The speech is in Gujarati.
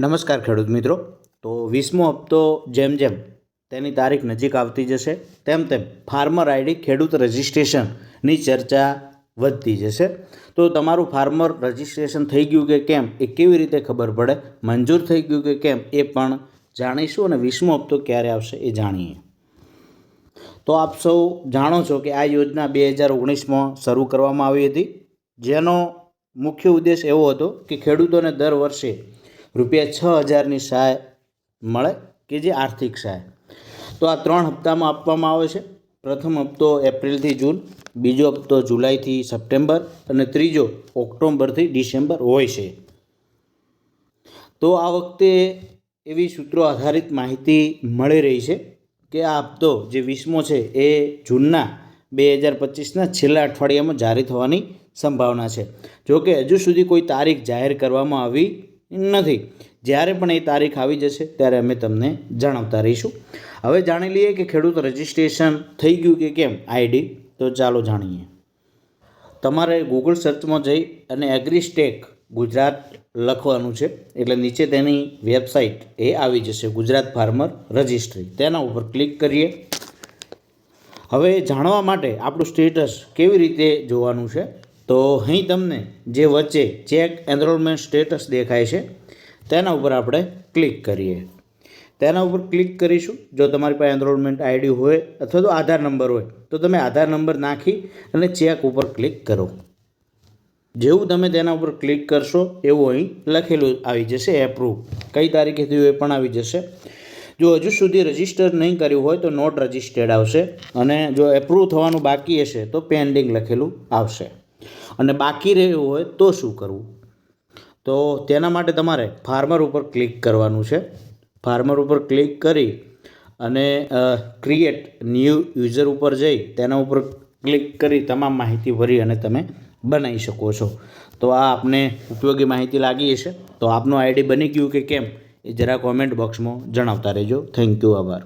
નમસ્કાર ખેડૂત મિત્રો. તો વીસમો હપ્તો જેમ જેમ તેની તારીખ નજીક આવતી જશે, તેમ તેમ ફાર્મર આઈડી ખેડૂત રજિસ્ટ્રેશનની ચર્ચા વધતી જશે. તો તમારું ફાર્મર રજિસ્ટ્રેશન થઈ ગયું કે કેમ, એ કેવી રીતે ખબર પડે, મંજૂર થઈ ગયું કે કેમ, એ પણ જાણીશું અને વીસમો હપ્તો ક્યારે આવશે એ જાણીએ. તો આપ સૌ જાણો છો કે આ યોજના બે હજાર ઓગણીસમાં શરૂ કરવામાં આવી હતી. જેનો મુખ્ય ઉદ્દેશ એવો હતો કે ખેડૂતોને દર વર્ષે રૂપિયા છ હજારની સહાય મળે કે જે આર્થિક સહાય. તો આ ત્રણ હપ્તામાં આપવામાં આવે છે. પ્રથમ હપ્તો એપ્રિલથી જૂન, બીજો હપ્તો જુલાઈથી સપ્ટેમ્બર અને ત્રીજો ઓક્ટોબરથી ડિસેમ્બર હોય છે. તો આ વખતે એવી સૂત્રો આધારિત માહિતી મળી રહી છે કે આ હપ્તો જે વીસમો છે એ જૂનના બે હજાર પચીસના છેલ્લા અઠવાડિયામાં જારી થવાની સંભાવના છે. જોકે હજુ સુધી કોઈ તારીખ જાહેર કરવામાં આવી નથી. જ્યારે પણ એ તારીખ આવી જશે, ત્યારે અમે તમને જણાવતા રહીશું. હવે જાણી લઈએ કે ખેડૂત રજિસ્ટ્રેશન થઈ ગયું કે કેમ? આઈડી? તો ચાલો જાણીએ. તમારે ગૂગલ સર્ચમાં જઈ અને એગ્રીસ્ટેક ગુજરાત લખવાનું છે. એટલે નીચે તેની વેબસાઇટ એ આવી જશે, ગુજરાત ફાર્મર રજિસ્ટ્રી તેના ઉપર ક્લિક કરીએ. હવે જાણવા માટે આપણું સ્ટેટસ કેવી રીતે જોવાનું છે? તો અહીં તમને જે વચ્ચે ચેક એનરોલમેન્ટ સ્ટેટસ દેખાય છે, તેના ઉપર આપણે ક્લિક કરીએ. તેના ઉપર ક્લિક કરીશું. જો તમારી પાસે એનરોલમેન્ટ આઈડી હોય અથવા તો આધાર નંબર હોય, તો તમે આધાર નંબર નાખી અને ચેક ઉપર ક્લિક કરો. જેવું તમે તેના ઉપર ક્લિક કરશો, એવું અહીં લખેલું આવી જશે એપ્રૂવ કઈ તારીખે થયું એ પણ આવી જશે. જો હજુ સુધી રજિસ્ટર નહીં કર્યું હોય, તો નોટ રજિસ્ટર્ડ આવશે અને જો એપ્રૂવ થવાનું બાકી હશે, તો પેન્ડિંગ લખેલું આવશે. અને બાકી રહ્યું હોય તો શું કરવું? તો તેના માટે તમારે ફાર્મર ઉપર ક્લિક કરવાનું છે. ફાર્મર ઉપર ક્લિક કરી અને ક્રિએટ ન્યૂ યુઝર ઉપર જઈ તેના ઉપર ક્લિક કરી તમામ માહિતી ભરી અને તમે બનાવી શકો છો. તો આ આપને ઉપયોગી માહિતી લાગી હશે. તો આપનું આઈડી બની ગયું કે કેમ એ જરા કોમેન્ટ બોક્સમાં જણાવતા રહેજો. થેન્ક યુ આભાર.